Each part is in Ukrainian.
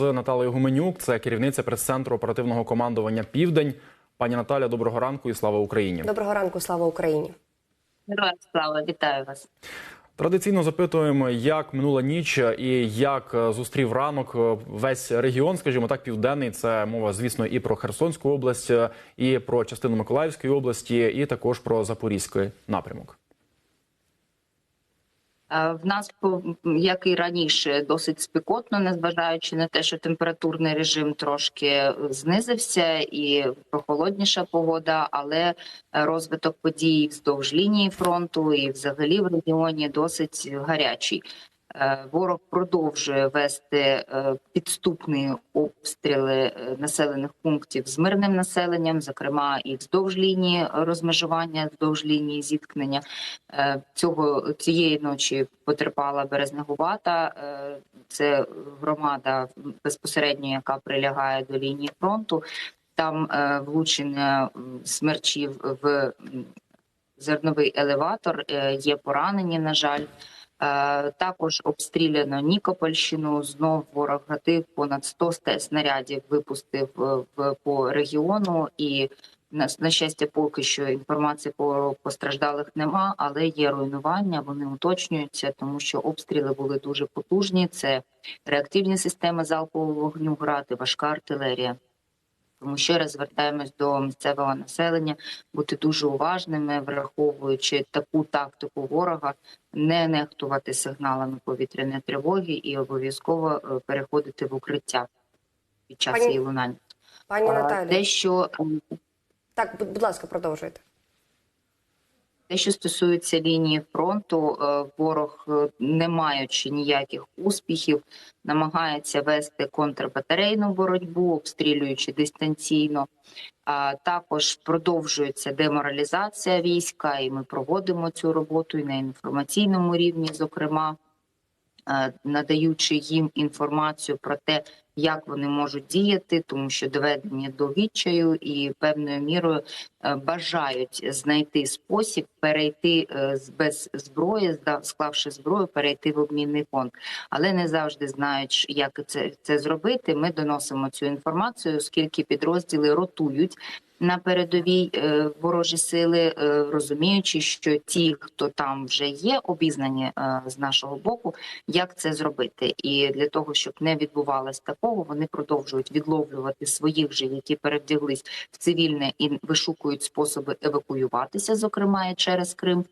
з Наталею Гуменюк, це керівниця прес-центру оперативного командування Південь. Пані Наталя, доброго ранку і слава Україні. Доброго ранку, слава Україні. Героям слава, вітаю вас. Традиційно запитуємо, як минула ніч і як е, зустрів ранок е, весь регіон, скажімо так, південний. Це мова, звісно, і про Херсонську область, е, і про частину Миколаївської області, і також про Запорізький напрямок. Е, В нас, як і раніше, досить спекотно, незважаючи на те, що температурний режим трошки знизився і прохолодніша погода, але розвиток подій вздовж лінії фронту і взагалі в регіоні досить гарячий. Е, Ворог продовжує вести е, підступні обстріли е, населених пунктів з мирним населенням, зокрема і вздовж лінії розмежування, вздовж лінії зіткнення. Цього цієї ночі потерпала Березнегувата. Це громада безпосередньо, яка прилягає до лінії фронту. Там влучення смерчів в зерновий елеватор. Є поранені, на жаль. Е, Також обстріляно Нікопольщину. Знов ворог гатив понад 100 снарядів випустив е, в по регіону. І на, щастя, поки що інформації по постраждалих нема, але є руйнування. Вони уточнюються, тому що обстріли були дуже потужні. Це реактивні системи залпового вогню, град і важка артилерія. Тому ще раз звертаємось до місцевого населення бути дуже уважними, враховуючи таку тактику ворога, не нехтувати сигналами повітряної тривоги і обов'язково е, переходити в укриття під час Пані- її лунання. Пані Наталі, Те, що так, будь будь ласка, продовжуйте. Те, що стосується лінії фронту, е, ворог, е, не маючи ніяких успіхів, намагається вести контрбатарейну боротьбу, обстрілюючи дистанційно. А також продовжується деморалізація війська, і ми проводимо цю роботу і на інформаційному рівні, зокрема. е, Надаючи їм інформацію про те, як вони можуть діяти, тому що доведені до відчаю і певною мірою е, бажають знайти спосіб перейти е, без зброї, склавши зброю, перейти в обмінний фонд, але не завжди знають, як це, це зробити. Ми доносимо цю інформацію, оскільки підрозділи ротують. На передовій е, ворожі сили, е, розуміючи, що ті, хто там вже є, обізнані е, з нашого боку, як це зробити, і для того, щоб не відбувалось такого, вони продовжують відловлювати своїх же, які перевдяглись в цивільне і вишукують способи евакуюватися, зокрема і через Крим.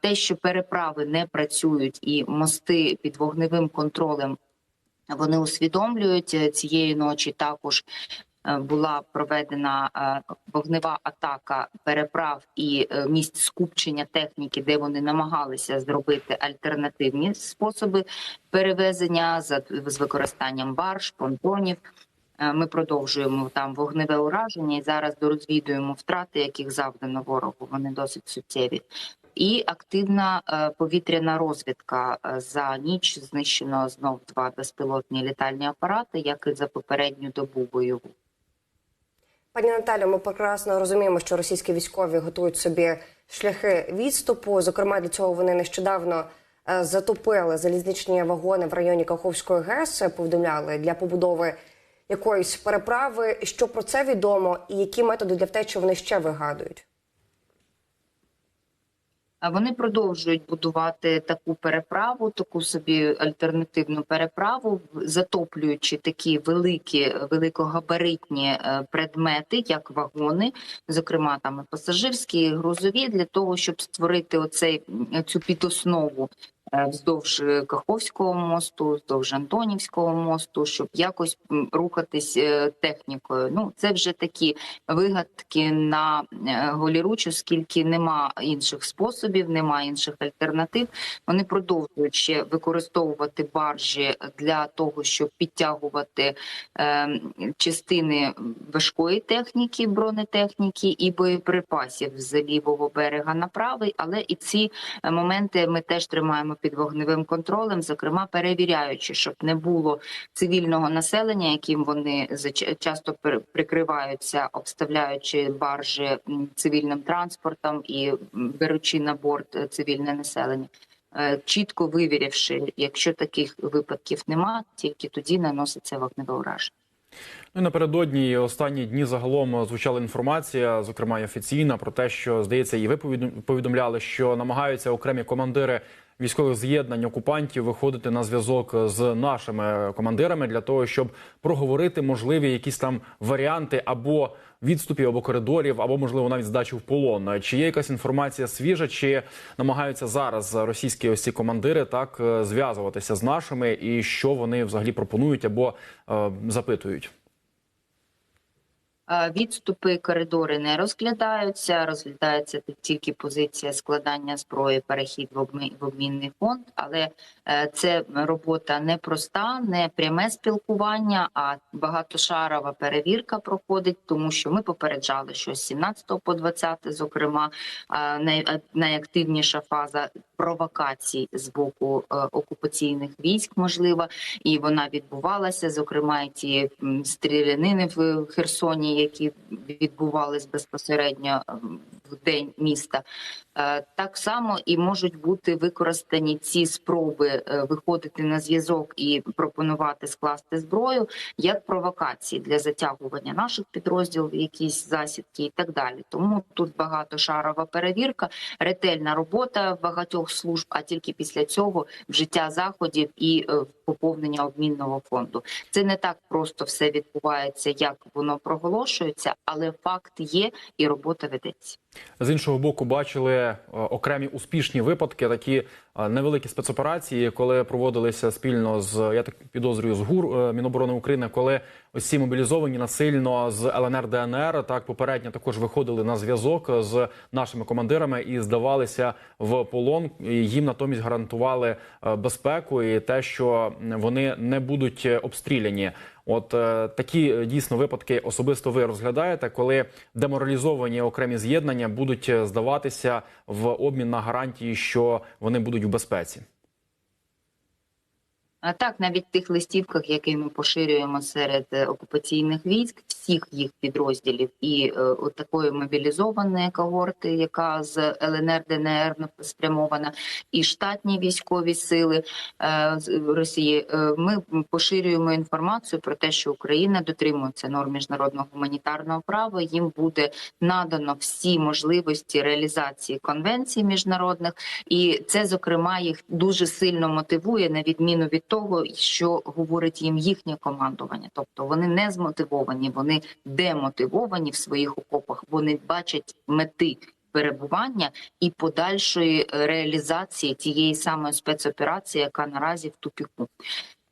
Те, що переправи не працюють, і мости під вогневим контролем. Вони усвідомлюють Е, цієї ночі. Також була проведена е, вогнева атака переправ і е, місць скупчення техніки, де вони намагалися зробити альтернативні способи перевезення з використанням барж, понтонів. Е, Ми продовжуємо там вогневе ураження і зараз дорозвідуємо втрати, яких завдано ворогу. Вони досить суттєві. І активна е, повітряна розвідка Е, за ніч знищено знов два безпілотні літальні апарати, як і за попередню добу бойову. Пані Наталю, ми прекрасно розуміємо, що російські військові готують собі шляхи відступу. Зокрема, для цього вони нещодавно е, затопили залізничні вагони в районі Каховської ГЕС. е, Повідомляли для побудови якоїсь переправи. Що про це відомо, і які методи для втечі вони ще вигадують? Вони продовжують будувати таку переправу, таку собі альтернативну переправу, затоплюючи такі великі, великогабаритні е, предмети, як вагони, зокрема там пасажирські, грузові, для того, щоб створити оцей цю підоснову вздовж е, Каховського мосту, вздовж Антонівського мосту, щоб якось рухатись е, технікою. Ну це вже такі вигадки на е, голіруч, оскільки нема інших способів, нема інших альтернатив. Вони продовжують ще використовувати баржі для того, щоб підтягувати е, частини важкої техніки, бронетехніки і боєприпасів з лівого берега на правий. Але і ці е, моменти ми теж тримаємо під вогневим контролем, зокрема перевіряючи, щоб не було цивільного населення, яким вони часто прикриваються, обставляючи баржі цивільним транспортом і беручи на борт е, цивільне населення. е, чітко вивіривши, якщо таких випадків нема, тільки тоді наноситься вогневе ураження. Ну і напередодні останні дні загалом звучала інформація, зокрема і офіційна, про те, що здається, і ви повідомляли, що намагаються окремі командири військових з'єднань окупантів виходити на зв'язок з нашими командирами для того, щоб проговорити можливі якісь там варіанти або відступів, або коридорів, або можливо навіть здачу в полон. Чи є якась інформація свіжа, чи намагаються зараз російські ось ці командири так е, зв'язуватися з нашими, і що вони взагалі пропонують або е, запитують? Е, Відступи коридори не розглядаються. Розглядається тільки позиція складання зброї, перехід в обмі- в обмінний фонд. Але е, це робота не проста, не пряме спілкування, а багатошарова перевірка проходить, тому що ми попереджали, що з 17 по 20, зокрема, е, най- найактивніша фаза провокацій з боку окупаційних військ можлива, і вона відбувалася. Зокрема, і ті стрілянини в Херсоні, які відбувались безпосередньо м, в день міста. Е, Так само і можуть бути використані ці спроби е, виходити на зв'язок і пропонувати скласти зброю як провокації для затягування наших підрозділів, якісь засідки і так далі. Тому тут багатошарова перевірка, ретельна робота багатьох служб, а тільки після цього вжиття заходів і е, поповнення обмінного фонду. Це не так просто все відбувається, як воно проголошується, але факт є і робота ведеться. З іншого боку, бачили е, окремі успішні випадки, такі е, невеликі спецоперації, коли проводилися спільно з я так підозрюю з ГУР е, Міноборони України, коли ось ці мобілізовані насильно з ЛНР ДНР так попередньо також виходили на зв'язок з нашими командирами і здавалися в полон. Їм натомість гарантували е, безпеку і те, що вони не будуть обстріляні. От е, такі е, дійсно випадки особисто ви розглядаєте, коли деморалізовані окремі з'єднання будуть здаватися в обмін на гарантії, що вони будуть в безпеці. А так, навіть в тих листівках, які ми поширюємо серед е, окупаційних військ, всіх їх підрозділів і е, такої мобілізованої когорти, яка з ЛНР ДНР спрямована, і штатні військові сили е, Росії. е, ми поширюємо інформацію про те, що Україна дотримується норм міжнародного гуманітарного права. Їм буде надано всі можливості реалізації конвенцій міжнародних, і це зокрема їх дуже сильно мотивує на відміну від того, що говорить їм їхнє командування. Тобто вони не змотивовані, вони демотивовані в своїх окопах. Вони бачать мети. Перебування і подальшої е, реалізації тієї самої спецоперації, яка наразі в тупіку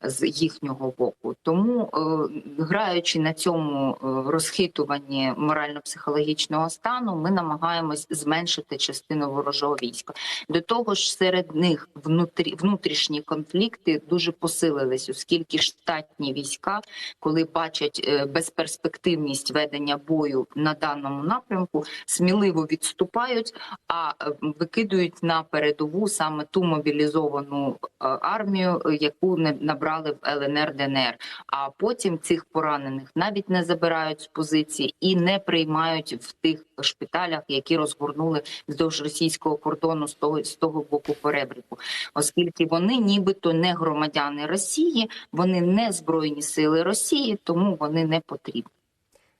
з їхнього боку. Тому, е, граючи на цьому е, розхитуванні морально-психологічного стану, ми намагаємось зменшити частину ворожого війська. До того ж, серед них внутрі внутрішні конфлікти дуже посилились, оскільки штатні війська, коли бачать е, безперспективність ведення бою на даному напрямку, сміливо відступають, а викидують на передову саме ту мобілізовану армію, яку не набрали в ЛНР ДНР. А потім цих поранених навіть не забирають з позиції і не приймають в тих шпиталях, які розгорнули вздовж російського кордону з того з того боку перебріку, оскільки вони нібито не громадяни Росії, вони не збройні сили Росії, тому вони не потрібні.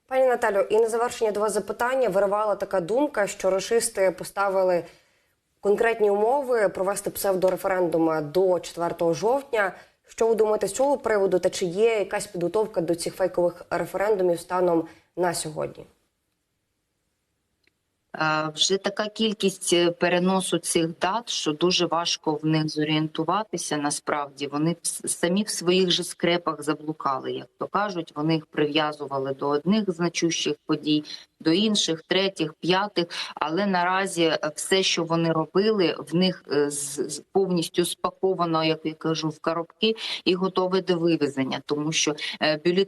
Пані Наталю, і на завершення до вас запитання виривала така думка, що рашисти поставили конкретні умови провести псевдореферендум до 4 жовтня. Що ви думаєте з цього приводу? Та чи є якась підготовка до цих фейкових референдумів станом на сьогодні? Е, Вже така кількість е, переносу цих дат, що дуже важко в них зорієнтуватися. Насправді вони самі в своїх же скрепах заблукали, як то кажуть. Вони їх прив'язували до одних значущих подій, до інших, третіх, п'ятих. Але наразі е, все, що вони робили, в них повністю спаковано, як я кажу, в коробки і готове до вивезення, тому що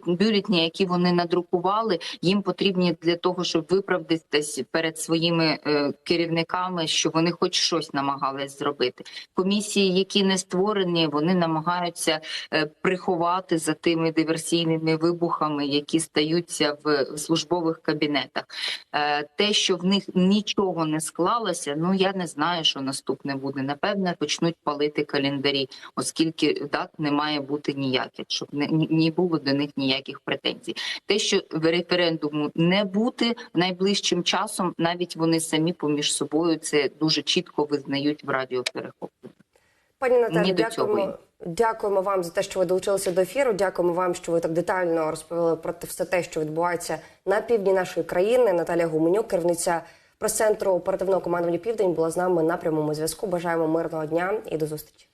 бюлетні, які вони надрукували, їм потрібні для того, щоб виправдатись перед своїм своїми е, керівниками, що вони хоч щось намагались зробити. Комісії, які не створені, вони намагаються е, приховати за тими диверсійними вибухами, які стаються в службових кабінетах. Е, Те, що в них нічого не склалося, ну я не знаю, що наступне буде. Напевне, почнуть палити календарі, оскільки дат не має бути ніяких, щоб не не було до них ніяких претензій. Те, що в референдуму не бути найближчим часом, навіть вони самі поміж собою це дуже чітко визнають в радіоперехопленні. Пані Наталі, дякуємо. Дякуємо вам за те, що ви долучилися до ефіру. Дякуємо вам, що ви так детально розповіли про все те, що відбувається на півдні нашої країни. Наталія Гуменюк, керівниця прес-центру оперативного командування Південь, була з нами на прямому зв'язку. Бажаємо мирного дня і до зустрічі.